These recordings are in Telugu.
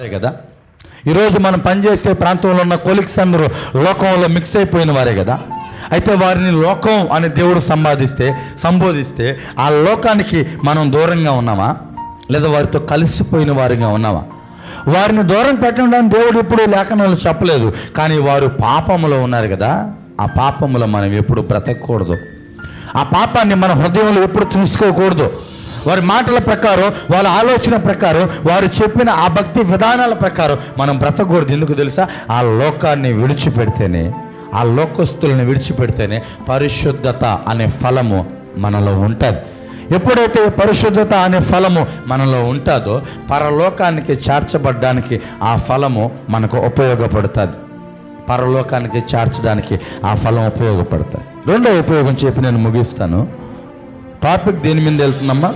కదా? ఈరోజు మనం పనిచేసే ప్రాంతంలో ఉన్న కొలిక్స్ అందరూ లోకంలో మిక్స్ అయిపోయిన వారే కదా? అయితే వారిని లోకం అని దేవుడు సంపాదిస్తే సంబోధిస్తే ఆ లోకానికి మనం దూరంగా ఉన్నామా? లేదా వారితో కలిసిపోయిన వారిగా ఉన్నామా? వారిని దూరం పెట్టడం దేవుడు ఎప్పుడు లేఖనాలు చెప్పలేదు. కానీ వారు పాపములో ఉన్నారు కదా? ఆ పాపములో మనం ఎప్పుడు బ్రతకూడదు ఆ పాపాన్ని మన హృదయంలో ఎప్పుడు చూసుకోకూడదు. వారి మాటల ప్రకారం వాళ్ళ ఆలోచన ప్రకారం వారు చెప్పిన ఆ భక్తి విధానాల ప్రకారం మనం బ్రతకూడదు. ఎందుకు తెలుసా? ఆ లోకాన్ని విడిచిపెడితేనే ఆ లోకస్తులను విడిచిపెడితేనే పరిశుద్ధత అనే ఫలము మనలో ఉంటుంది. ఎప్పుడైతే పరిశుద్ధత అనే ఫలము మనలో ఉంటుందో పరలోకానికి చేర్చబడ్డానికి ఆ ఫలము మనకు ఉపయోగపడుతుంది. పరలోకానికి చేర్చడానికి ఆ ఫలం ఉపయోగపడుతుంది. రెండో ఉపయోగం చెప్పి నేను ముగిస్తాను. టాపిక్ దేని మీద వెళ్తుందమ్మా?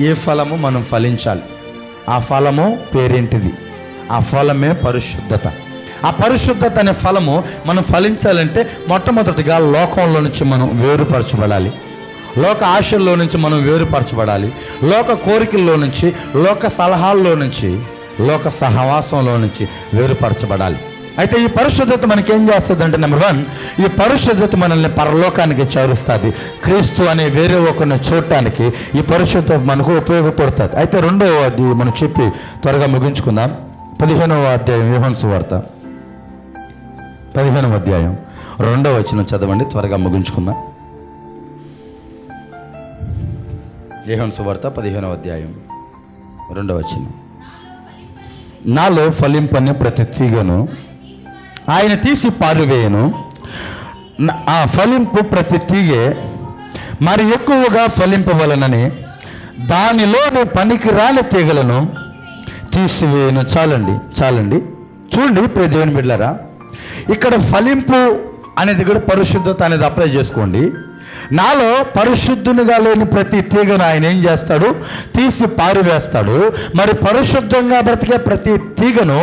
ఏ ఫలము మనం ఫలించాలి? ఆ ఫలము పేరేంటిది? ఆ ఫలమే పరిశుద్ధత. ఆ పరిశుద్ధత అనే ఫలము మనం ఫలించాలంటే మొట్టమొదటిగా లోకంలో నుంచి మనం వేరుపరచబడాలి. లోక ఆశల్లో నుంచి మనం వేరుపరచబడాలి. లోక కోరికల్లో నుంచి లోక సలహాల్లో నుంచి లోక సహవాసంలో నుంచి వేరుపరచబడాలి. అయితే ఈ పరిశుద్ధత మనకి ఏం చేస్తుంది అంటే నెంబర్ వన్ ఈ పరిశుద్ధత మనల్ని పరలోకానికి చేరుస్తుంది. క్రీస్తు అనే వేరే ఒకరిని చూడటానికి ఈ పరిశుద్ధత మనకు ఉపయోగపడుతుంది. అయితే రెండవ అది మనం చెప్పి త్వరగా ముగించుకుందాం. పదిహేనవ అధ్యాయం యోహన్ వార్త పదిహేనవ అధ్యాయం రెండవ వచనం చదవండి త్వరగా ముగించుకుందాం. యోహన్ సువార్త పదిహేనవ అధ్యాయం రెండవ వచనం. నాలో ఫలింపని ప్రతి తీగను ఆయన తీసి పారువేయను. ఆ ఫలింపు ప్రతి తీగే మరి ఎక్కువగా ఫలింపవలనని దానిలోని పనికి రాని తీగలను తీసివేయను. చాలండి చాలండి. చూడండి ప్రియ దేవుని బిడ్డారా ఇక్కడ ఫలింపు అనేది కూడా పరిశుద్ధత అనేది అప్లై చేసుకోండి. నాలో పరిశుద్ధునిగా లేని ప్రతి తీగను ఆయన ఏం చేస్తాడు? తీసి పారివేస్తాడు. మరి పరిశుద్ధంగా బ్రతికే ప్రతి తీగను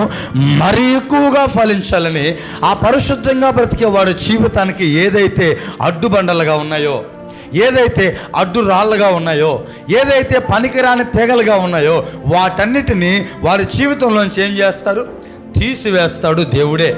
మరి ఎక్కువగా ఫలించాలని ఆ పరిశుద్ధంగా బ్రతికే వాడు జీవితానికి ఏదైతే అడ్డుబండలుగా ఉన్నాయో ఏదైతే అడ్డు రాళ్ళగా ఉన్నాయో ఏదైతే పనికిరాని తీగలుగా ఉన్నాయో వాటన్నిటిని వారి జీవితంలోంచి ఏం చేస్తారు తీసివేస్తాడు దేవుడే.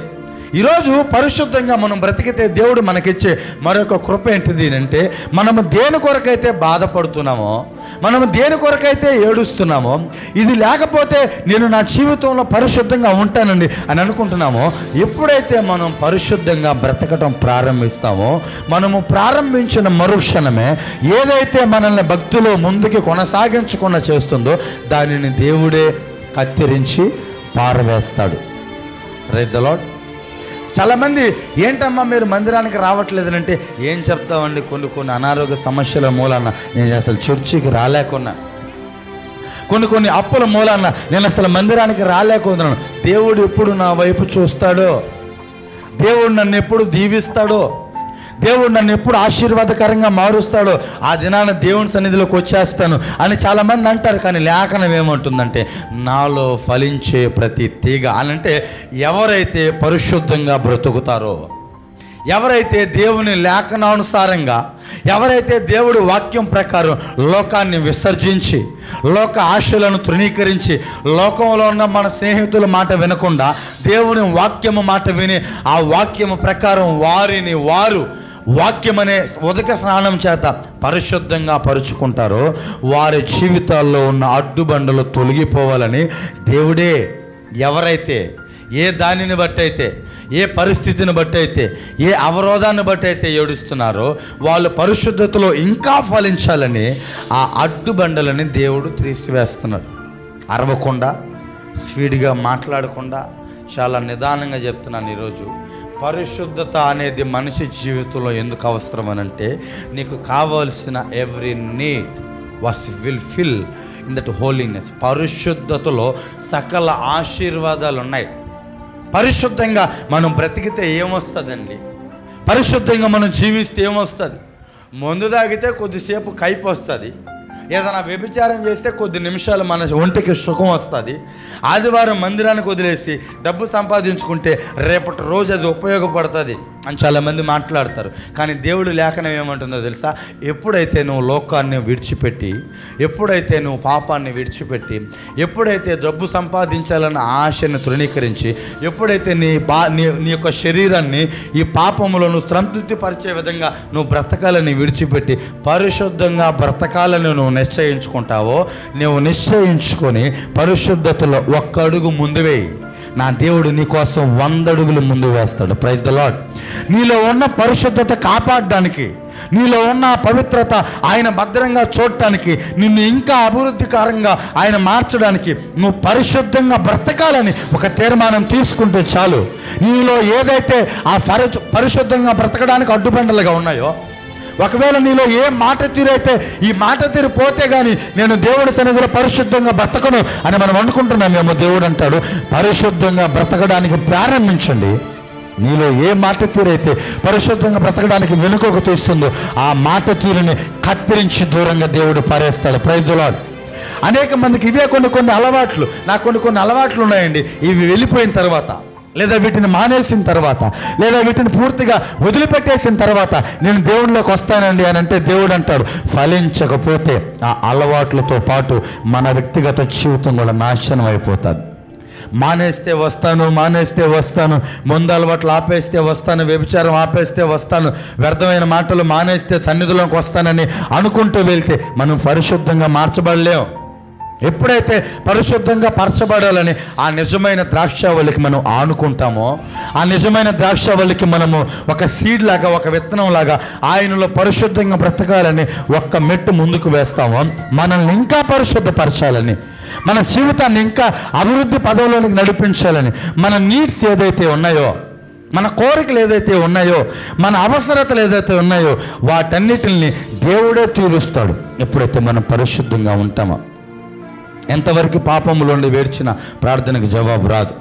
ఈరోజు పరిశుద్ధంగా మనం బ్రతికితే దేవుడు మనకిచ్చే మరొక కృప ఏంటిది అంటే మనము దేని కొరకైతే బాధపడుతున్నామో మనము దేని కొరకైతే ఏడుస్తున్నామో ఇది లేకపోతే నేను నా జీవితంలో పరిశుద్ధంగా ఉంటానండి అని అనుకుంటున్నామో ఎప్పుడైతే మనం పరిశుద్ధంగా బ్రతకటం ప్రారంభిస్తామో మనము ప్రారంభించిన మరుక్షణమే ఏదైతే మనల్ని భక్తులు ముందుకి కొనసాగించకుండా చేస్తుందో దానిని దేవుడే కత్తిరించి పారవేస్తాడు. రైజ్ అలాడ్ చాలామంది ఏంటమ్మా మీరు మందిరానికి రావట్లేదు అంటే ఏం చెప్తామండి కొన్ని కొన్ని అనారోగ్య సమస్యల మూలాన నేను అసలు చర్చికి రాలేకున్నా. కొన్ని కొన్ని అప్పుల మూలాన నేను అసలు మందిరానికి రాలేకున్నాను. దేవుడు ఎప్పుడు నా వైపు చూస్తాడో దేవుడు నన్ను ఎప్పుడు దీవిస్తాడో దేవుడు నన్ను ఎప్పుడు ఆశీర్వాదకరంగా మారుస్తాడో ఆ దినాన దేవుని సన్నిధిలోకి వచ్చేస్తాను అని చాలామంది అంటారు కానీ లేఖనం ఏమంటుందంటే నాలో ఫలించే ప్రతి తీగ అని అంటే ఎవరైతే పరిశుద్ధంగా బ్రతుకుతారో ఎవరైతే దేవుని లేఖనానుసారంగా ఎవరైతే దేవుడి వాక్యం ప్రకారం లోకాన్ని విసర్జించి లోక ఆశలను తృణీకరించి లోకంలో ఉన్న మన స్నేహితుల మాట వినకుండా దేవుని వాక్యము మాట విని ఆ వాక్యము ప్రకారం వారిని వారు వాక్యమనే ఉదక స్నానం చేత పరిశుద్ధంగా పరుచుకుంటారో వారి జీవితాల్లో ఉన్న అడ్డుబండలు తొలగిపోవాలని దేవుడే ఎవరైతే ఏ దానిని బట్టి అయితే ఏ పరిస్థితిని బట్టి అయితే ఏ అవరోధాన్ని బట్టి అయితే ఏడుస్తున్నారో వాళ్ళు పరిశుద్ధతలో ఇంకా ఫలించాలని ఆ అడ్డుబండలని దేవుడు తీసివేస్తున్నాడు. అరవకుండా స్పీడ్గా మాట్లాడకుండా చాలా నిదానంగా చెప్తున్నాను ఈరోజు. పరిశుద్ధత అనేది మనిషి జీవితంలో ఎందుకు అవసరం అని అంటే నీకు కావలసిన every need was will fill in that holiness పరిశుద్ధతలో సకల ఆశీర్వాదాలు ఉన్నాయి. పరిశుద్ధంగా మనం బ్రతికితే ఏమొస్తుందండి? పరిశుద్ధంగా మనం జీవిస్తే ఏమొస్తుంది? మందు తాగితే కొద్దిసేపు కైపు వస్తుంది. ఏదైనా వ్యభిచారం చేస్తే కొద్ది నిమిషాలు మన ఒంటికి సుఖం వస్తుంది. ఆదివారం మందిరానికి వదిలేసి డబ్బు సంపాదించుకుంటే రేపటి రోజు అది ఉపయోగపడుతుంది. అని చాలామంది మాట్లాడతారు. కానీ దేవుడు లేఖనం ఏమంటుందో తెలుసా? ఎప్పుడైతే నువ్వు లోకాన్ని విడిచిపెట్టి ఎప్పుడైతే నువ్వు పాపాన్ని విడిచిపెట్టి ఎప్పుడైతే డబ్బు సంపాదించాలన్న ఆశను తృణీకరించి ఎప్పుడైతే నీ బా నీ నీ యొక్క శరీరాన్ని ఈ పాపములో నువ్వు సంతృప్తిపరిచే విధంగా నువ్వు బ్రతకాలని విడిచిపెట్టి పరిశుద్ధంగా బ్రతకాలని నువ్వు నిశ్చయించుకుంటావో నువ్వు నిశ్చయించుకొని పరిశుద్ధతలో ఒక్క అడుగు ముందు వేయి. నా దేవుడు నీ కోసం వంద అడుగులు ముందు వేస్తాడు. ప్రైజ్ ద లాడ్ నీలో ఉన్న పరిశుద్ధత కాపాడడానికి నీలో ఉన్న పవిత్రత ఆయన భద్రంగా చూడటానికి నిన్ను ఇంకా అభివృద్ధికరంగా ఆయన మార్చడానికి నువ్వు పరిశుద్ధంగా బ్రతకాలని ఒక తీర్మానం తీసుకుంటే చాలు. నీలో ఏదైతే ఆ పరిశుద్ధంగా బ్రతకడానికి అడ్డుబండలుగా ఉన్నాయో ఒకవేళ నీలో ఏ మాట తీరు అయితే ఈ మాట తీరు పోతే గాని నేను దేవుడి సన్నిధిలో పరిశుద్ధంగా బ్రతకను అని మనం అనుకుంటున్నామేమో దేవుడు అంటాడు పరిశుద్ధంగా బ్రతకడానికి ప్రారంభించండి. నీలో ఏ మాట తీరైతే పరిశుద్ధంగా బ్రతకడానికి వెనుకకు తీస్తుందో ఆ మాట తీరుని కత్తిరించి దూరంగా దేవుడు పారేస్తాడు. ప్రైజులాడు అనేక మందికి ఇవే కొన్ని కొన్ని అలవాట్లు. నాకు కొన్ని కొన్ని అలవాట్లు ఉన్నాయండి. ఇవి వెళ్ళిపోయిన తర్వాత. లేదా వీటిని మానేసిన తర్వాత లేదా వీటిని పూర్తిగా వదిలిపెట్టేసిన తర్వాత నేను దేవుడిలోకి వస్తానండి అని అంటే దేవుడు అంటాడు ఫలించకపోతే ఆ అలవాట్లతో పాటు మన వ్యక్తిగత జీవితం కూడా నాశనం అయిపోతుంది. మానేస్తే వస్తాను మానేస్తే వస్తాను ముందు అలవాట్లు ఆపేస్తే వస్తాను వ్యభిచారం ఆపేస్తే వస్తాను వ్యర్థమైన మాటలు మానేస్తే సన్నిధిలోకి వస్తానని అనుకుంటూ వెళ్తే మనం పరిశుద్ధంగా మార్చబడలేం. ఎప్పుడైతే పరిశుద్ధంగా పరచబడాలని ఆ నిజమైన ద్రాక్షావళికి మనం ఆనుకుంటామో ఆ నిజమైన ద్రాక్షావళికి మనము ఒక సీడ్ లాగా ఒక విత్తనం లాగా ఆయనలో పరిశుద్ధంగా బ్రతకాలని ఒక్క మెట్టు ముందుకు వేస్తామో. మనల్ని ఇంకా పరిశుద్ధపరచాలని మన జీవితాన్ని ఇంకా అభివృద్ధి పదవులోనికి నడిపించాలని మన నీడ్స్ ఏదైతే ఉన్నాయో మన కోరికలు ఏదైతే ఉన్నాయో మన అవసరతలు ఏదైతే ఉన్నాయో వాటన్నిటిని దేవుడే తీరుస్తాడు. ఎప్పుడైతే మనం పరిశుద్ధంగా ఉంటామో. ఎంతవరకు పాపములోండి వేడ్చిన ప్రార్థనకు జవాబు రాదు.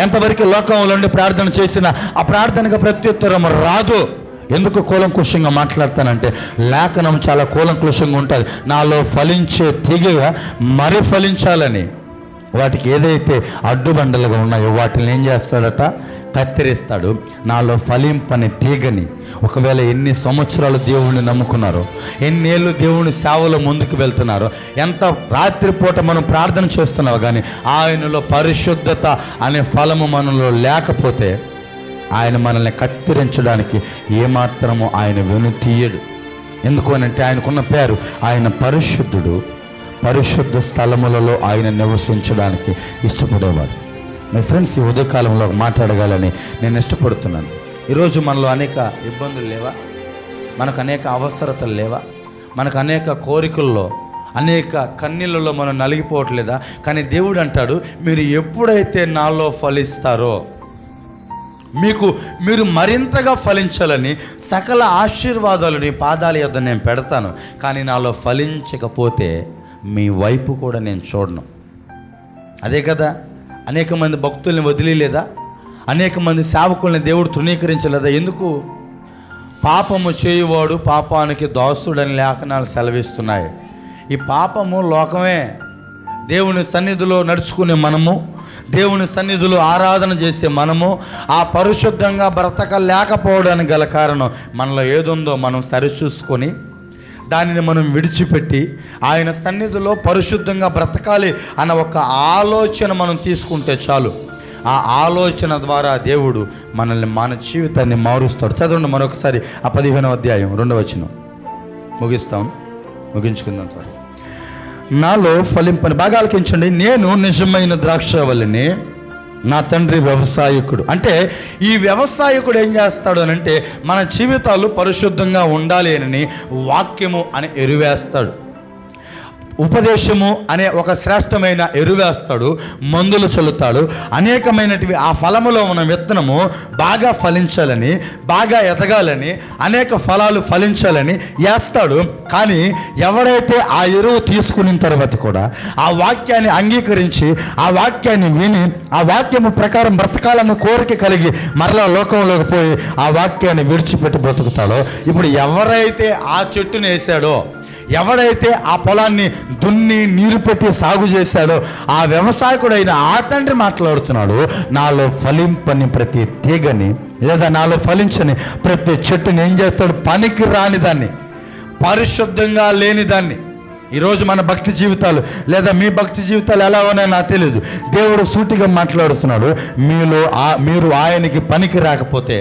ఎంతవరకు లోకంలోండి ప్రార్థన చేసిన ఆ ప్రార్థనకు ప్రత్యుత్తరం రాదు. ఎందుకు కూలంకుషంగా మాట్లాడతానంటే లేఖనం చాలా కూలంకుషంగా ఉంటుంది. నాలో ఫలించే తెగగా మరి ఫలించాలని. వాటికి ఏదైతే అడ్డుబండలుగా ఉన్నాయో వాటిని ఏం చేస్తాడట? కత్తిరిస్తాడు. నాలో ఫలింపని తీగని. ఒకవేళ ఎన్ని సంవత్సరాలు దేవుణ్ణి నమ్ముకున్నారో ఎన్నేళ్ళు దేవుని సేవలో ముందుకు వెళ్తున్నారో ఎంత రాత్రిపూట మనం ప్రార్థన చేస్తున్నావు కానీ ఆయనలో పరిశుద్ధత అనే ఫలము మనలో లేకపోతే ఆయన మనల్ని కత్తిరించడానికి ఏమాత్రము ఆయన వెనుతీయడు తీయడు. ఆయనకున్న పేరు ఆయన పరిశుద్ధుడు. పరిశుద్ధ స్థలములలో ఆయన నివసించడానికి ఇష్టపడేవాడు. మై ఫ్రెండ్స్ ఈ ఉదయకాలంలో మాట్లాడగాలని నేను ఇష్టపడుతున్నాను. ఈరోజు మనలో అనేక ఇబ్బందులు లేవా? మనకు అనేక అవసరతలు లేవా? మనకు అనేక కోరికల్లో అనేక కన్నీళ్ళలో మనం నలిగిపోవట్లేదా? కానీ దేవుడు అంటాడు మీరు ఎప్పుడైతే నాలో ఫలిస్తారో మీకు మీరు మరింతగా ఫలించాలని సకల ఆశీర్వాదాలు నీ పాదాల యొద్ద నేను పెడతాను. కానీ నాలో ఫలించకపోతే మీ వైపు కూడా నేను చూడను. అదే కదా? అనేక మంది భక్తుల్ని వదిలేదా అనేక మంది సేవకుల్ని దేవుడు తృణీకరించలేదా? ఎందుకు? పాపము చేయువాడు పాపానికి దాసుడని లేఖనాలు సెలవిస్తున్నాయి. ఈ పాపము లోకమే. దేవుని సన్నిధిలో నడుచుకునే మనము దేవుని సన్నిధిలో ఆరాధన చేసే మనము ఆ పరిశుద్ధంగా బ్రతకలేకపోవడానికి గల కారణం మనలో ఏదుందో మనం సరిచూసుకొని దానిని మనం విడిచిపెట్టి ఆయన సన్నిధిలో పరిశుద్ధంగా బ్రతకాలి అన్న ఒక ఆలోచన మనం తీసుకుంటే చాలు. ఆ ఆలోచన ద్వారా దేవుడు మనల్ని మన జీవితాన్ని మారుస్తాడు. చదవండి మరొకసారి ఆ పదిహేనవ అధ్యాయం రెండవ వచనం. ముగిస్తాం. ముగించుకుందాం త్వర నాలో ఫలింపని బాగా ఆలకించండి నేను నిజమైన ద్రాక్షవల్లిని నా తండ్రి వ్యవసాయకుడు. అంటే ఈ వ్యవసాయకుడు ఏం చేస్తాడు అని అంటే మన జీవితాలు పరిశుద్ధంగా ఉండాలి అని వాక్యము అని ఎరువేస్తాడు. ఉపదేశము అనే ఒక శ్రేష్టమైన ఎరువేస్తాడు మందులు చల్లుతాడు. అనేకమైనటివి ఆ ఫలములో ఉన్న విత్తనము బాగా ఫలించాలని బాగా ఎదగాలని అనేక ఫలాలు ఫలించాలని వేస్తాడు కానీ ఎవరైతే ఆ ఎరువు తీసుకున్న తర్వాత కూడా ఆ వాక్యాన్ని అంగీకరించి ఆ వాక్యాన్ని విని ఆ వాక్యము ప్రకారం బ్రతకాలన్న కోరిక కలిగి మరలా లోకంలోకి పోయి ఆ వాక్యాన్ని విడిచిపెట్టి బ్రతుకుతాడో ఇప్పుడు ఎవరైతే ఆ చెట్టుని వేసాడో ఎవడైతే ఆ పొలాన్ని దున్ని నీరు పెట్టి సాగు చేశాడో ఆ వ్యవసాయకుడైన ఆ తండ్రి మాట్లాడుతున్నాడు నాలో ఫలింపని ప్రతి తీగని లేదా నాలో ఫలించని ప్రతి చెట్టుని ఏం చేస్తాడు? పనికి రాని దాన్ని పరిశుద్ధంగా లేని దాన్ని. ఈరోజు మన భక్తి జీవితాలు లేదా మీ భక్తి జీవితాలు ఎలా ఉన్నాయో నాకు తెలియదు దేవుడు సూటిగా మాట్లాడుతున్నాడు మీలో ఆ- మీరు ఆయనకి పనికి రాకపోతే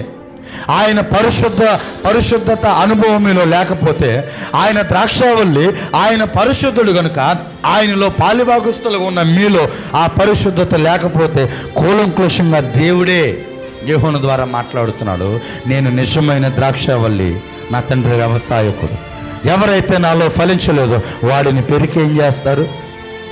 ఆయన పరిశుద్ధ పరిశుద్ధత అనుభవం మీలో లేకపోతే ఆయన ద్రాక్షావల్లి ఆయన పరిశుద్ధుడు కనుక ఆయనలో పాలిభాగస్తులుగా ఉన్న మీలో ఆ పరిశుద్ధత లేకపోతే కూలంకుషంగా దేవుడే యోహోను ద్వారా మాట్లాడుతున్నాడు. నేను నిజమైన ద్రాక్షావల్లి నా తండ్రి వ్యవసాయకుడు. ఎవరైతే నాలో ఫలించలేదో వాడిని పెరికి ఏం చేస్తారు?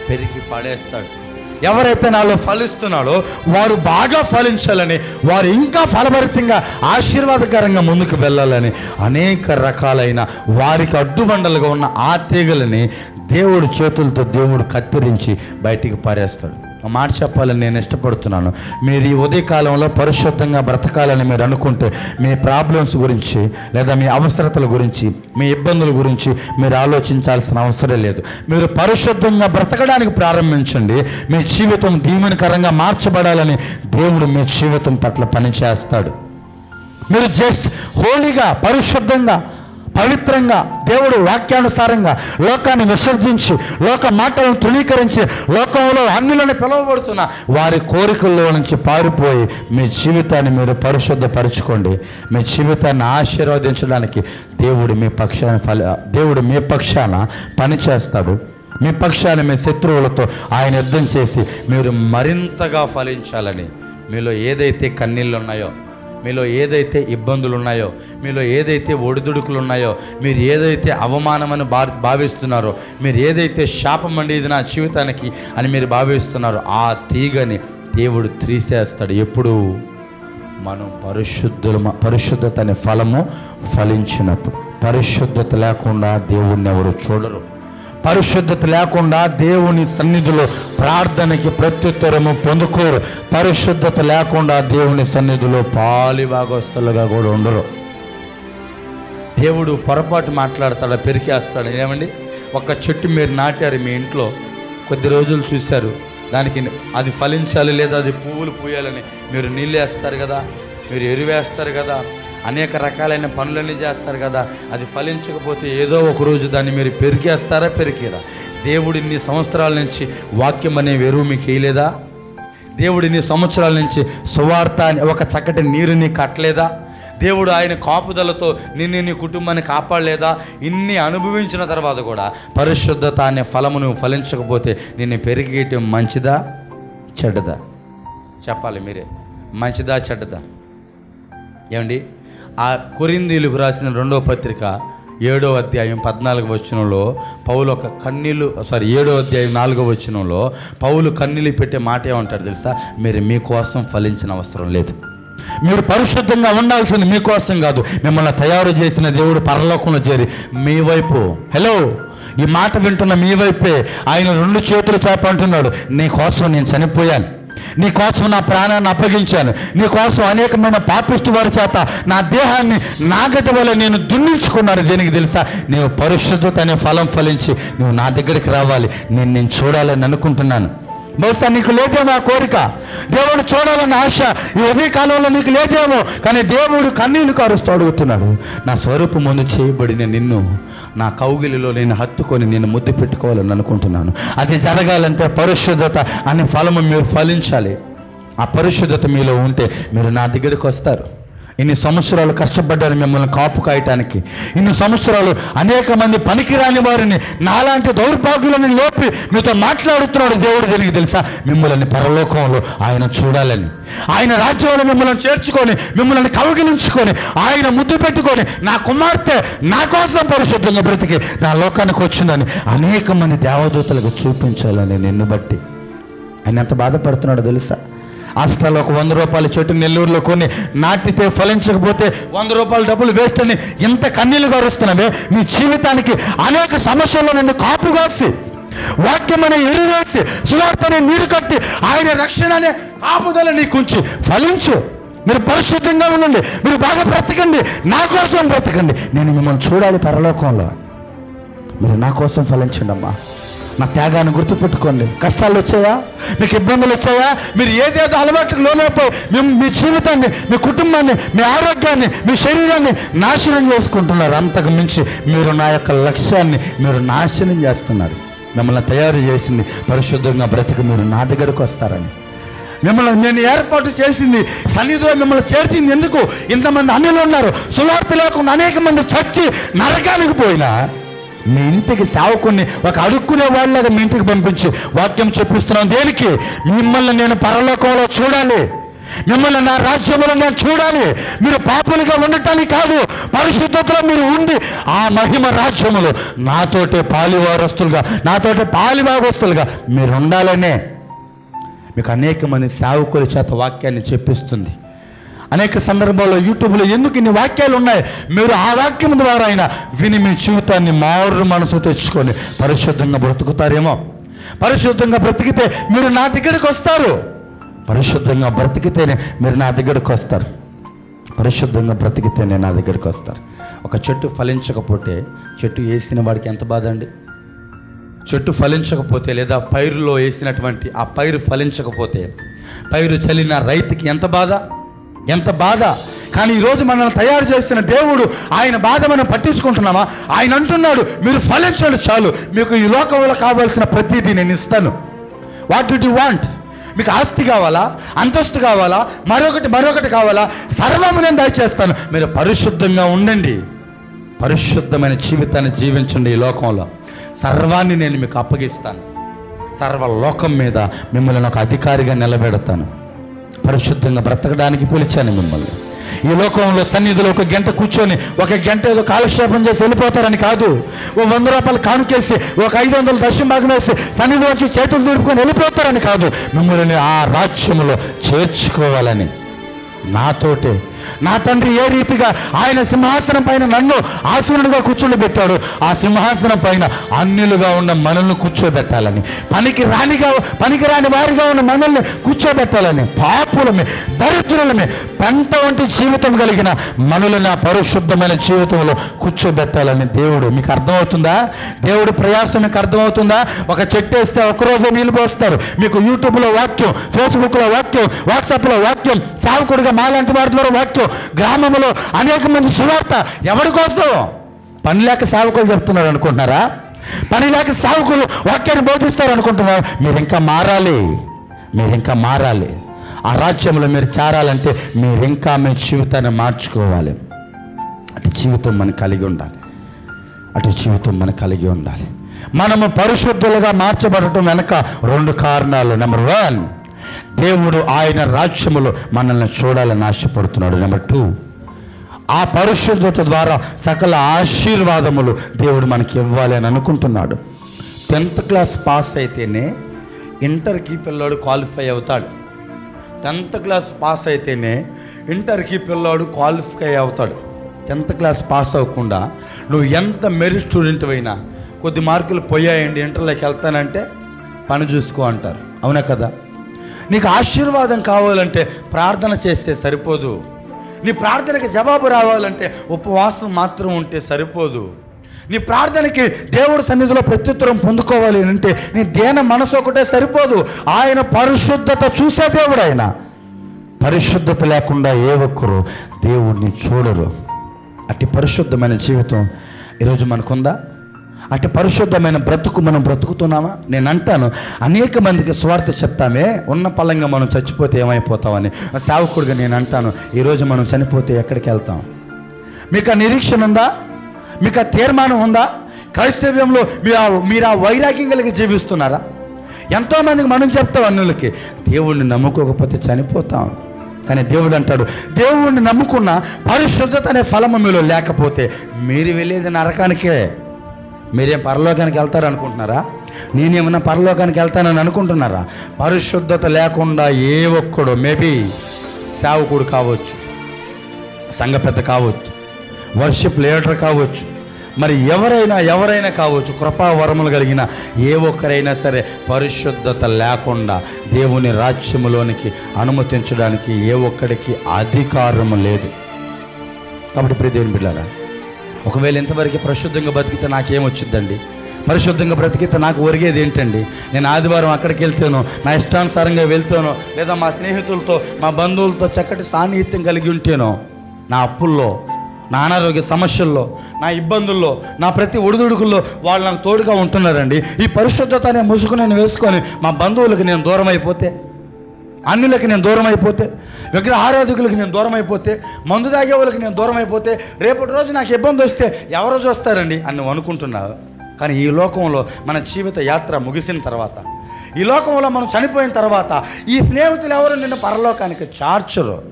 పెరిగి పడేస్తాడు. ఎవరైతే నాలో ఫలిస్తున్నాడో వారు బాగా ఫలించాలని వారు ఇంకా ఫలభరితంగా ఆశీర్వాదకరంగా ముందుకు వెళ్ళాలని అనేక రకాలైన వారికి అడ్డుబండలుగా ఉన్న ఆ తీగలని దేవుడు చేతులతో దేవుడు కత్తిరించి బయటికి పారేస్తాడు. మాట చెప్పాలని నేను ఇష్టపడుతున్నాను. మీరు ఈ ఉదయకాలంలో పరిశుద్ధంగా బ్రతకాలని మీరు అనుకుంటే మీ ప్రాబ్లమ్స్ గురించి లేదా మీ అవసరతల గురించి మీ ఇబ్బందుల గురించి మీరు ఆలోచించాల్సిన అవసరం లేదు. మీరు పరిశుద్ధంగా బ్రతకడానికి ప్రారంభించండి. మీ జీవితం దీవెనకరంగా మార్చబడాలని దేవుడు మీ జీవితం పట్ల పనిచేస్తాడు. మీరు జస్ట్ హోలీగా పరిశుద్ధంగా పవిత్రంగా దేవుడు వాక్యానుసారంగా లోకాన్ని విసర్జించి లోక మాటలను తృణీకరించి లోకంలో అన్నిలను పిలువబడుతున్న వారి కోరికల్లో నుంచి పారిపోయి మీ జీవితాన్ని మీరు పరిశుద్ధపరచుకోండి. మీ జీవితాన్ని ఆశీర్వదించడానికి దేవుడు మీ పక్షాన ఫల దేవుడు మీ పక్షాన పనిచేస్తాడు. మీ పక్షాన మీ శత్రువులతో ఆయన యుద్ధం చేసి మీరు మరింతగా ఫలించాలని మీలో ఏదైతే కన్నీళ్ళు ఉన్నాయో మీలో ఏదైతే ఇబ్బందులు ఉన్నాయో మీలో ఏదైతే ఒడిదుడుకులు ఉన్నాయో మీరు ఏదైతే అవమానమని భా భావిస్తున్నారో మీరు ఏదైతే శాపం అండి ఇది నా జీవితానికి అని మీరు భావిస్తున్నారో ఆ తీగని దేవుడు తీసేస్తాడు. ఎప్పుడు? మనం పరిశుద్ధుల పరిశుద్ధత అనే ఫలము ఫలించినప్పుడు. పరిశుద్ధత లేకుండా దేవుణ్ణి ఎవరు చూడరు. పరిశుద్ధత లేకుండా దేవుని సన్నిధిలో ప్రార్థనకి ప్రత్యుత్తరము పొందుకోరు. పరిశుద్ధత లేకుండా దేవుని సన్నిధిలో పాలిభాగస్తులుగా కూడా ఉండరు. దేవుడు పొరపాటు మాట్లాడతాడు పెరికేస్తాడు. ఏమండి? ఒక చెట్టు మీరు నాటారు మీ ఇంట్లో కొద్ది రోజులు చూశారు. దానికి అది ఫలించాలి లేదా అది పువ్వులు పూయాలని మీరు నీళ్ళు వేస్తారు కదా మీరు ఎరువేస్తారు కదా అనేక రకాలైన పనులన్నీ చేస్తారు కదా. అది ఫలించకపోతే ఏదో ఒక రోజు దాన్ని మీరు పెరిగేస్తారా పెరికిరా? దేవుడు ఇన్ని సంవత్సరాల నుంచి వాక్యం అనే వెరువు మీకు వేయలేదా? దేవుడు ఇన్ని సంవత్సరాల నుంచి సువార్త అని ఒక చక్కటి నీరుని కట్టలేదా? దేవుడు ఆయన కాపుదలతో నిన్ను నీ కుటుంబాన్ని కాపాడలేదా? ఇన్ని అనుభవించిన తర్వాత కూడా పరిశుద్ధత అనే ఫలము నువ్వు ఫలించకపోతే నిన్ను పెరిగేయటం మంచిదా చెడ్డదా? చెప్పాలి మీరే. మంచిదా చెడ్డదా? ఏమండి? ఆ కొరిందీలకు రాసిన రెండో పత్రిక ఏడో అధ్యాయం పద్నాలుగు వచనంలో పౌలు ఒక కన్నీళ్ళు సారీ ఏడో అధ్యాయం నాలుగో వచనంలో పౌలు కన్నీళ్ళు పెట్టే మాట ఏమంటారు తెలుసా? మీరు మీకోసం ఫలించిన అవసరం లేదు. మీరు పరిశుద్ధంగా ఉండాల్సింది మీకోసం కాదు. మిమ్మల్ని తయారు చేసిన దేవుడు పరలోకంలో చేరి మీ వైపు. హలో ఈ మాట వింటున్న మీ వైపే. ఆయన రెండు చేతులు చేపంటున్నాడు నీ కోసం నేను చనిపోయాను. నీ కోసం నా ప్రాణాన్ని అప్పగించాను. నీ కోసం అనేకమైన పాపిస్తు వారి చేత నా దేహాన్ని నాగటి వల్ల నేను దున్నించుకున్నాను. దీనికి తెలుసా? నీవు పరిశుద్ధత అనే ఫలం ఫలించి నువ్వు నా దగ్గరికి రావాలి. నేను నేను చూడాలని అనుకుంటున్నాను. బహుశా నీకు లేదేమో ఆ కోరిక. దేవుడు చూడాలన్న ఆశ ఈ ఉదయ కాలంలో నీకు లేదేమో కానీ దేవుడు కన్నీళ్ళు కారుస్తూ అడుగుతున్నాడు. నా స్వరూపం ముందు చేయబడిన నిన్ను నా కౌగిలిలో నేను హత్తుకొని నేను ముద్దు పెట్టుకోవాలని అనుకుంటున్నాను. అది జరగాలంటే పరిశుద్ధత అనే ఫలము మీరు ఫలించాలి. ఆ పరిశుద్ధత మీలో ఉంటే మీరు నా దగ్గరికి వస్తారు. ఇన్ని సంవత్సరాలు కష్టపడ్డారు మిమ్మల్ని కాపు కాయటానికి. ఇన్ని సంవత్సరాలు అనేక మంది పనికిరాని వారిని నాలాంటి దౌర్భాగ్యులను లేపి మీతో మాట్లాడుతున్నాడు దేవుడు దీనికి తెలుసా? మిమ్మల్ని పరలోకంలో ఆయన చూడాలని. ఆయన రాజ్యంలో మిమ్మల్ని చేర్చుకొని మిమ్మల్ని కవగిలించుకొని ఆయన ముద్దు పెట్టుకొని నా కుమార్తె నా కోసం పరిశుద్ధంగా బ్రతికి నా లోకానికి వచ్చిందని అనేక మంది దేవదూతలకు చూపించాలని నిన్ను బట్టి. ఆయన ఎంత బాధపడుతున్నాడో తెలుసా? ఆస్ట్రాలో ఒక వంద రూపాయల చెట్టు నెల్లూరులో కొని నాటితే ఫలించకపోతే వంద రూపాయల డబ్బులు వేస్ట్ అని ఎంత కన్నీళ్ళు గారుస్తున్నావే? నీ జీవితానికి అనేక సమస్యల్లో నిన్ను కాపు కాసి వాక్యం ఎరువేసి సువార్తనే నీరు కట్టి ఆయన రక్షణ అనే కాపుదల నీకుంచి ఫలించు. మీరు పరిశుద్ధంగా ఉండండి. మీరు బాగా బ్రతకండి. నా కోసం బ్రతకండి. నేను మిమ్మల్ని చూడాలి పరలోకంలో. మీరు నా కోసం ఫలించండి అమ్మా నా త్యాగాన్ని గుర్తుపెట్టుకోండి. కష్టాలు వచ్చాయా? మీకు ఇబ్బందులు వచ్చాయా? మీరు ఏదేదో అలవాటుకు లోనైపోయి మేము మీ జీవితాన్ని మీ కుటుంబాన్ని మీ ఆరోగ్యాన్ని మీ శరీరాన్ని నాశనం చేసుకుంటున్నారు. అంతకు మించి మీరు నా యొక్క లక్ష్యాన్ని మీరు నాశనం చేస్తున్నారు. మిమ్మల్ని తయారు చేసింది పరిశుద్ధంగా బ్రతికి మీరు నా దగ్గరకు వస్తారని. మిమ్మల్ని నేను ఏర్పాటు చేసింది సన్నిధిలో మిమ్మల్ని చేర్చింది ఎందుకు? ఇంతమంది అన్నిలు ఉన్నారు. సువార్త లేకుండా అనేక మంది చచ్చి నరకానికి పోయినా మీ ఇంటికి సేవకుని ఒక అడుక్కునే వాళ్ళగా మీ ఇంటికి పంపించి. వాక్యం చెప్పిస్తున్నాం దేనికి? మిమ్మల్ని నేను పరలోకంలో చూడాలి. మిమ్మల్ని నా రాజ్యంలో నేను చూడాలి. మీరు పాపులుగా ఉండటానికి కాదు పరిశుద్ధతలో మీరు ఉండి ఆ మహిమ రాజ్యములో నాతోటే పాలివారస్తులుగా నాతోటే పాలివారస్తులుగా మీరు ఉండాలనే మీకు అనేక మంది సేవకుల చేత వాక్యాన్ని చెప్పిస్తుంది. అనేక సందర్భాల్లో యూట్యూబ్లో ఎందుకు ఇన్ని వాక్యాలు ఉన్నాయి? మీరు ఆ వాక్యం ద్వారా అయినా విని మీ జీవితాన్ని మారు మనసు తెచ్చుకొని పరిశుద్ధంగా బ్రతుకుతారేమో? పరిశుద్ధంగా బ్రతికితే మీరు నా దగ్గరికి వస్తారు. పరిశుద్ధంగా బ్రతికితేనే మీరు నా దగ్గరికి వస్తారు. పరిశుద్ధంగా బ్రతికితేనే నా దగ్గరికి వస్తారు. ఒక చెట్టు ఫలించకపోతే చెట్టు వేసిన వాడికి ఎంత బాధ అండి? చెట్టు ఫలించకపోతే లేదా పైరులో వేసినటువంటి ఆ పైరు ఫలించకపోతే పైరు చల్లిన రైతుకి ఎంత బాధ? ఎంత బాధ. కానీ ఈరోజు మనల్ని తయారు చేసిన దేవుడు ఆయన బాధ మనం పట్టించుకుంటున్నామా? ఆయన అంటున్నాడు మీరు ఫలించండి చాలు. మీకు ఈ లోకంలో కావాల్సిన ప్రతిదీ నేను ఇస్తాను. వాట్ డి యు వాంట్ మీకు ఆస్తి కావాలా? అంతస్తు కావాలా? మరొకటి మరొకటి కావాలా? సర్వము నేను దయచేస్తాను. మీరు పరిశుద్ధంగా ఉండండి. పరిశుద్ధమైన జీవితాన్ని జీవించండి ఈ లోకంలో. సర్వాన్ని నేను మీకు అప్పగిస్తాను. సర్వ లోకం మీద మిమ్మల్ని ఒక అధికారిగా నిలబెడతాను. పరిశుద్ధంగా బ్రతకడానికి పిలిచాను మిమ్మల్ని. ఈ లోకంలో సన్నిధిలో ఒక గంట కూర్చొని ఒక గంట ఏదో కాలక్షేపం చేసి వెళ్ళిపోతారని కాదు. ఓ వంద రూపాయలు కానుకేసి ఒక ఐదు వందలు దశభాగం వేసి సన్నిధి వచ్చి చేతులు దుడుపుకొని వెళ్ళిపోతారని కాదు. మిమ్మల్ని ఆ రాజ్యములో చేర్చుకోవాలని నాతోటే నా తండ్రి ఏ రీతిగా ఆయన సింహాసనం పైన నన్ను ఆసనుడిగా కూర్చోబెట్టాడు ఆ సింహాసనం పైన అన్యులుగా ఉన్న మనల్ని కూర్చోబెట్టాలని పనికి రానిగా పనికి రాని వారిగా ఉన్న మనల్ని కూర్చోబెట్టాలని పాపులమే దరిద్రులమే పెంట వంటి జీవితం కలిగిన మనల్ని నా పరిశుద్ధమైన జీవితంలో కూర్చోబెట్టాలని దేవుడు. మీకు అర్థమవుతుందా? దేవుడు ప్రయాసం మీకు అర్థమవుతుందా? ఒక చెట్టు వేస్తే ఒకరోజే నీళ్ళు పోస్తారు. మీకు యూట్యూబ్లో వాక్యం ఫేస్బుక్లో వాక్యం వాట్సాప్లో వాక్యం సావకుడుగా మాలాంటి వారి ద్వారా వాక్యం గ్రామంలో అనేక మంది సువార్త ఎవరి కోసం? పని లేక సేవకులు చెప్తున్నారు అనుకుంటున్నారా? పని లేక సేవకులు వాక్యాన్ని బోధిస్తారు అనుకుంటున్నారు? మీరు ఇంకా మారాలి. మీరు ఇంకా మారాలి. ఆ రాజ్యంలో మీరు చేరాలంటే మీరు ఇంకా మీ జీవితాన్ని మార్చుకోవాలి. అటు జీవితం మనం కలిగి ఉండాలి. అటు జీవితం మనం కలిగి ఉండాలి. మనము పరిశుద్ధులుగా మార్చబడటం వెనక రెండు కారణాలు. నెంబర్ వన్ దేవుడు ఆయన రాజ్యములో మనల్ని చూడాలని ఆశపడుతున్నాడు. నెంబర్ టూ ఆ పరిశుద్ధత ద్వారా సకల ఆశీర్వాదములు దేవుడు మనకి ఇవ్వాలి అని అనుకుంటున్నాడు. టెన్త్ క్లాస్ పాస్ అయితేనే ఇంటర్కి పిల్లోడు క్వాలిఫై అవుతాడు. టెన్త్ క్లాస్ పాస్ అయితేనే ఇంటర్కి పిల్లోడు క్వాలిఫై అవుతాడు. టెన్త్ క్లాస్ పాస్ అవ్వకుండా నువ్వు ఎంత మెరిట్ స్టూడెంట్ అయినా కొద్ది మార్కులు పోయాయండి ఇంటర్లోకి వెళ్తానంటే పని చూసుకో అంటారు. అవునా కదా? నీకు ఆశీర్వాదం కావాలంటే ప్రార్థన చేస్తే సరిపోదు. నీ ప్రార్థనకి జవాబు రావాలంటే ఉపవాసం మాత్రం ఉంటే సరిపోదు. నీ ప్రార్థనకి దేవుడి సన్నిధిలో ప్రత్యుత్తరం పొందుకోవాలి అంటే నీ దేన మనసు ఒకటే సరిపోదు. ఆయన పరిశుద్ధత చూసే దేవుడు ఆయన. పరిశుద్ధత లేకుండా ఏ ఒక్కరు దేవుడిని చూడరు. అట్టి పరిశుద్ధమైన జీవితం ఈరోజు మనకుందా? అటు పరిశుద్ధమైన బ్రతుకు మనం బ్రతుకుతున్నామా? నేను అంటాను. అనేక మందికి స్వార్థ చెప్తామే. ఉన్న పలంగా మనం చచ్చిపోతే ఏమైపోతామని. సేవకుడిగా నేను అంటాను ఈరోజు మనం చనిపోతే ఎక్కడికి వెళ్తాం? మీకు ఆ నిరీక్షణ ఉందా? మీకు ఆ తీర్మానం ఉందా? క్రైస్తవ్యంలో మీరు ఆ మీరు ఆ వైరాగ్యం కలిగి జీవిస్తున్నారా? ఎంతోమందికి మనం చెప్తాం అన్నులకి దేవుణ్ణి నమ్ముకోకపోతే చనిపోతాం. కానీ దేవుడు అంటాడు దేవుణ్ణి నమ్ముకున్న పరిశుద్ధత అనే ఫలము మీలో లేకపోతే మీరు వెళ్ళేది నరకానికే. మీరేం పరలోకానికి వెళ్తారనుకుంటున్నారా నేనేమన్నా పరలోకానికి వెళ్తానని అనుకుంటున్నారా? పరిశుద్ధత లేకుండా ఏ ఒక్కడు మేబీ సేవకుడు కావచ్చు సంఘ పెద్ద కావచ్చు వర్షిప్ లీడర్ కావచ్చు మరి ఎవరైనా ఎవరైనా కావచ్చు కృపావరములు కలిగిన ఏ ఒక్కరైనా సరే పరిశుద్ధత లేకుండా దేవుని రాజ్యములోనికి అనుమతించడానికి ఏ ఒక్కడికి అధికారము లేదు. కాబట్టి ఇప్పుడు దేవుని బిడ్డారా ఒకవేళ ఇంతవరకు పరిశుద్ధంగా బతికితే నాకేమొచ్చిందండి పరిశుద్ధంగా బ్రతికితే నాకు ఒరిగేది ఏంటండి? నేను ఆదివారం అక్కడికి వెళ్తాను నా ఇష్టానుసారంగా వెళ్తాను లేదా మా స్నేహితులతో మా బంధువులతో చక్కటి సాన్నిహిత్యం కలిగి ఉంటేనో నా అప్పుల్లో నా అనారోగ్య సమస్యల్లో నా ఇబ్బందుల్లో నా ప్రతి ఒడిదుడుకుల్లో వాళ్ళు నాకు తోడుగా ఉంటున్నారండి. ఈ పరిశుద్ధత అనే ముసుగు నేను వేసుకొని మా బంధువులకు నేను దూరం అయిపోతే అన్నులకి నేను దూరం అయిపోతే విగ్రహ ఆరాధకులకి నేను దూరం అయిపోతే మందు తాగే వాళ్ళకి నేను దూరం అయిపోతే రేపటి రోజు నాకు ఇబ్బంది వస్తే ఎవరు చూస్తారండి అని నువ్వు అనుకుంటున్నావు? కానీ ఈ లోకంలో మన జీవిత యాత్ర ముగిసిన తర్వాత ఈ లోకంలో మనం చనిపోయిన తర్వాత ఈ స్నేహితులు ఎవరు? నిన్ను పరలోకానికి చార్చరు.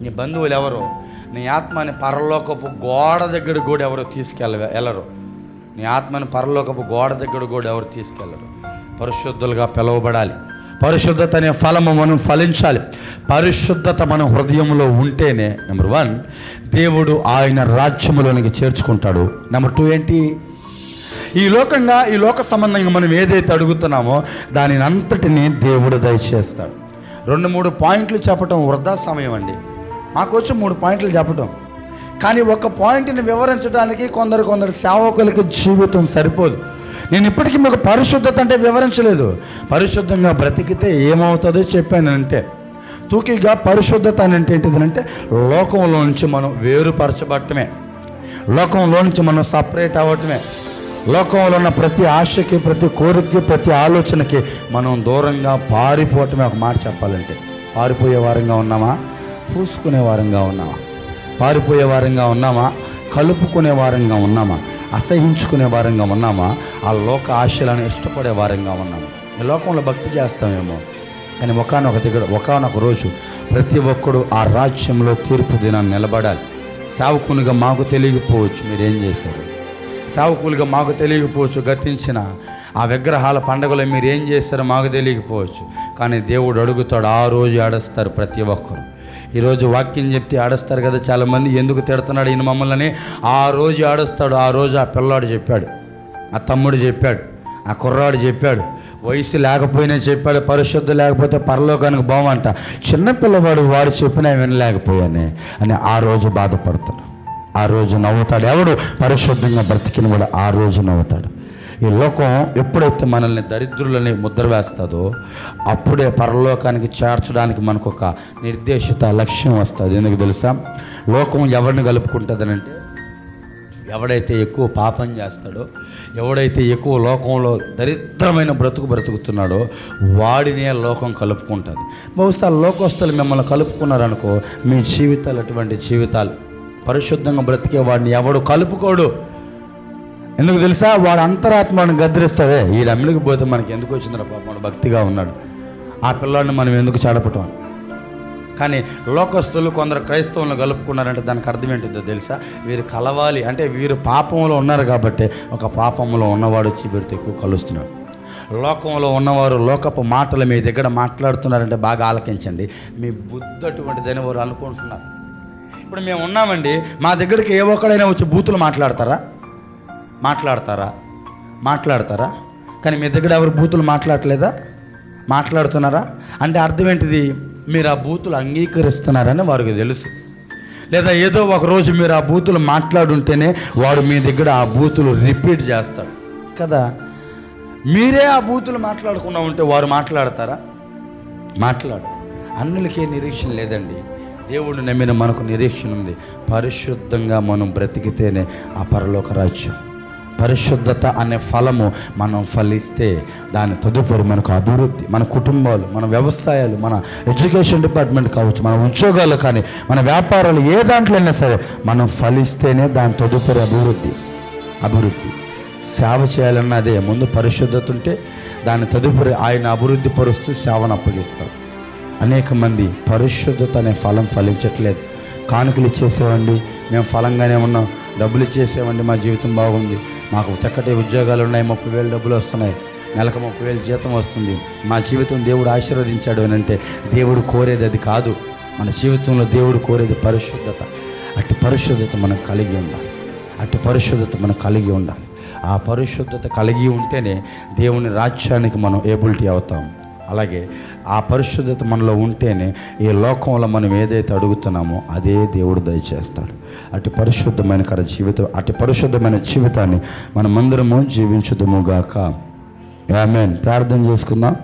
నీ బంధువులు ఎవరు? నీ ఆత్మని పరలోకపు గోడ దగ్గర కూడా ఎవరు తీసుకెళ్ళ వెళ్ళరు. నీ ఆత్మని పరలోకపు గోడ దగ్గర కూడా ఎవరు తీసుకెళ్ళరు? పరిశుద్ధులుగా పిలువబడాలి. పరిశుద్ధత అనే ఫలము మనం ఫలించాలి. పరిశుద్ధత మన హృదయంలో ఉంటేనే నెంబర్ వన్ దేవుడు ఆయన రాజ్యములోనికి చేర్చుకుంటాడు. నెంబర్ టూ ఏంటి? ఈ లోకంగా ఈ లోక సంబంధంగా మనం ఏదైతే అడుగుతున్నామో దానిని అంతటిని దేవుడు దయచేస్తాడు. రెండు మూడు పాయింట్లు చెప్పటం వృధా సమయం అండి. మాకు వచ్చి మూడు పాయింట్లు చెప్పటం. కానీ ఒక పాయింట్ని వివరించడానికి కొందరు కొందరు సేవకులకి జీవితం సరిపోదు. నేను ఇప్పటికీ మీకు పరిశుద్ధత అంటే వివరించలేదు. పరిశుద్ధంగా బ్రతికితే ఏమవుతుందో చెప్పానంటే తూకిగా పరిశుద్ధత అని అంటే ఏంటిదంటే లోకంలో నుంచి మనం వేరుపరచబడటమే. లోకంలో నుంచి మనం సపరేట్ అవ్వటమే. లోకంలో ఉన్న ప్రతి ఆశకి ప్రతి కోరికకి ప్రతి ఆలోచనకి మనం దూరంగా పారిపోవటమే ఒక మాట చెప్పాలంటే. పారిపోయే వారంగా ఉన్నామా? పూసుకునే వారంగా ఉన్నామా? పారిపోయే వారంగా ఉన్నామా? కలుపుకునే వారంగా ఉన్నామా? అసహించుకునే వారంగా ఉన్నామా? ఆ లోక ఆశలను ఇష్టపడే వారంగా ఉన్నామా ఈ లోకంలో భక్తి చేస్తామేమో. కానీ ఒకనొక దగ్గర ఒకనొక రోజు ప్రతి ఒక్కడు ఆ రాజ్యంలో తీర్పు దినాన్ని నిలబడాలి. సావుకునిగా మాకు తెలియకపోవచ్చు మీరేం చేశారు? సావుకులుగా మాకు తెలియకపోవచ్చు గతించిన ఆ విగ్రహాల పండుగలో మీరు ఏం చేస్తారో మాకు తెలియకపోవచ్చు. కానీ దేవుడు అడుగుతాడు ఆ రోజు ఆడస్తారు ప్రతి ఒక్కరు. ఈరోజు వాక్యం చెప్తే ఆడస్తారు కదా చాలామంది ఎందుకు తిడుతున్నాడు ఈయన మమ్మల్ని? ఆ రోజు ఆడస్తాడు ఆ రోజు ఆ పిల్లాడు చెప్పాడు ఆ తమ్ముడు చెప్పాడు ఆ కుర్రాడు చెప్పాడు వయసు లేకపోయినా చెప్పాడు పరిశుద్ధి లేకపోతే పరలోకానికి బావంట చిన్న పిల్లవాడు వాడు చెప్పినా వినలేకపోయానే అని ఆ రోజు బాధపడతాడు. ఆ రోజు నవ్వుతాడు. ఎవడు? పరిశుద్ధంగా బ్రతికిన వాడు ఆ రోజు నవ్వుతాడు. ఈ లోకం ఎప్పుడైతే మనల్ని దరిద్రులని ముద్ర వేస్తుందో అప్పుడే పరలోకానికి చేర్చడానికి మనకు ఒక నిర్దేశిత లక్ష్యం వస్తుంది. ఎందుకు తెలుసా? లోకం ఎవరిని కలుపుకుంటుందనంటే ఎవడైతే ఎక్కువ పాపం చేస్తాడో ఎవడైతే ఎక్కువ లోకంలో దరిద్రమైన బ్రతుకు బ్రతుకుతున్నాడో వాడినే లోకం కలుపుకుంటుంది. బహుశా లోకస్తులు మిమ్మల్ని కలుపుకున్నారనుకో మీ జీవితాలు అటువంటి జీవితాలు పరిశుద్ధంగా బ్రతికే వాడిని ఎవడు కలుపుకోడు. ఎందుకు తెలుసా? వాడు అంతరాత్మను గద్రిస్తుంది ఈ అమ్మిడికి పోతే మనకి ఎందుకు వచ్చిందిరా పాపం? భక్తిగా ఉన్నాడు. ఆ పిల్లాడిని మనం ఎందుకు చాడపటం కానీ లోకస్తులు కొందరు క్రైస్తవులను కలుపుకున్నారంటే దానికి అర్థం ఏంటిదో తెలుసా? వీరు కలవాలి. అంటే వీరు పాపంలో ఉన్నారు కాబట్టి ఒక పాపంలో ఉన్నవాడు వచ్చి వీరితో ఎక్కువ కలుస్తున్నాడు. లోకంలో ఉన్నవారు లోకపు మాటలు మీ దగ్గర మాట్లాడుతున్నారంటే బాగా ఆలకించండి. మీ బుద్ధి అటువంటిదని వారు అనుకుంటున్నారు. ఇప్పుడు మేము ఉన్నామండి మా దగ్గరికి ఏ ఒక్కడైనా వచ్చి బూతులు మాట్లాడతారా? మాట్లాడతారా? మాట్లాడతారా? కానీ మీ దగ్గర ఎవరు బూతులు మాట్లాడలేదా? మాట్లాడుతున్నారా? అంటే అర్థం ఏంటిది? మీరు ఆ బూతులు అంగీకరిస్తున్నారని వారికి తెలుసు. లేదా ఏదో ఒక రోజు మీరు ఆ బూతులు మాట్లాడుంటేనే వాడు మీ దగ్గర ఆ బూతులు రిపీట్ చేస్తాడు. కదా? మీరే ఆ బూతులు మాట్లాడకుండా ఉంటే వారు మాట్లాడతారా? మాట్లాడు. అన్నులకే నిరీక్షణ లేదండి. దేవుడు నమ్మిన మనకు నిరీక్షణ ఉంది. పరిశుద్ధంగా మనం బ్రతికితేనే ఆ పరలోక రాజ్యం. పరిశుద్ధత అనే ఫలము మనం ఫలిస్తే దాని తదుపరి మనకు అభివృద్ధి మన కుటుంబాలు మన వ్యవసాయాలు మన ఎడ్యుకేషన్ డిపార్ట్మెంట్ కావచ్చు మన ఉద్యోగాలు కానీ మన వ్యాపారాలు ఏ దాంట్లో అయినా సరే మనం ఫలిస్తేనే దాని తదుపరి అభివృద్ధి అభివృద్ధి. సేవ చేయాలన్న అదే ముందు పరిశుద్ధత ఉంటే దాని తదుపరి ఆయన అభివృద్ధి పరుస్తూ సేవను అప్పగిస్తాం. అనేక మంది పరిశుద్ధత అనే ఫలం ఫలించట్లేదు. కానుకలు ఇచ్చేసేవండి మేము ఫలంగానే ఉన్నాం డబ్బులు ఇచ్చేసేవండి మా జీవితం బాగుంది. మాకు చక్కటి ఉద్యోగాలు ఉన్నాయి ముప్పై వేలు డబ్బులు వస్తున్నాయి. నెలకు ముప్పై వేలు జీతం వస్తుంది. మా జీవితం దేవుడు ఆశీర్వదించాడు అని అంటే దేవుడు కోరేది అది కాదు. మన జీవితంలో దేవుడు కోరేది పరిశుద్ధత. అట్టి పరిశుద్ధత మనం కలిగి ఉండాలి. అట్టి పరిశుద్ధత మనం కలిగి ఉండాలి. ఆ పరిశుద్ధత కలిగి ఉంటేనే దేవుని రాజ్యానికి మనం ఏబిలిటీ అవుతాం. అలాగే ఆ పరిశుద్ధత మనలో ఉంటేనే ఈ లోకంలో మనం ఏదైతే అడుగుతున్నామో అదే దేవుడు దయచేస్తాడు. అటు పరిశుద్ధమైన కర జీవితం అటు పరిశుద్ధమైన జీవితాన్ని మనమందరము జీవించుదుముగాక ఆమెన్ ప్రార్థన చేసుకుందాం.